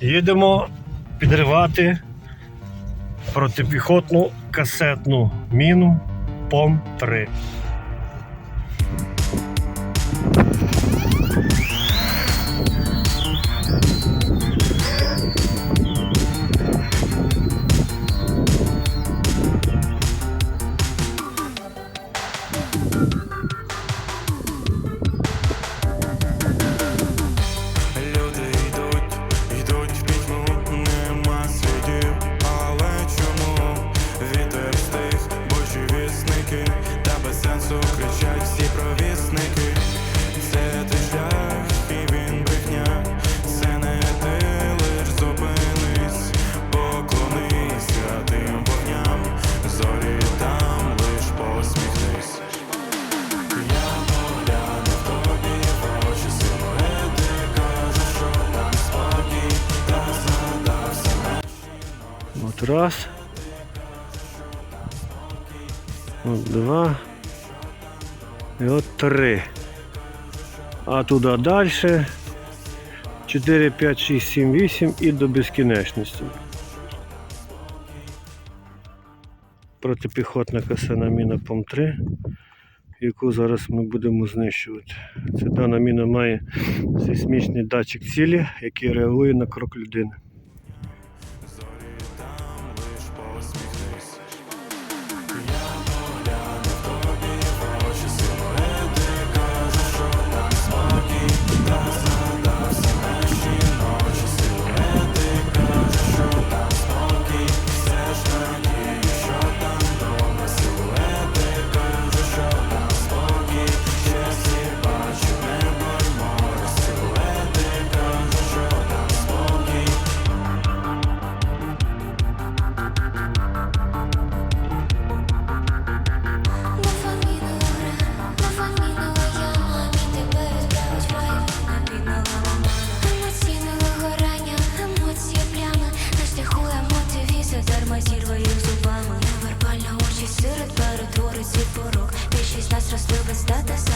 Їдемо підривати протипіхотну касетну міну ПОМ-3. От раз. От два. І от три. А туди далі. 4, 5, 6, 7, 8 і до безкінечності. Протипіхотна касана міна ПОМ-3, яку зараз ми будемо знищувати. Це дана міна має сейсмічний датчик цілі, який реагує на крок людини. щасливий стати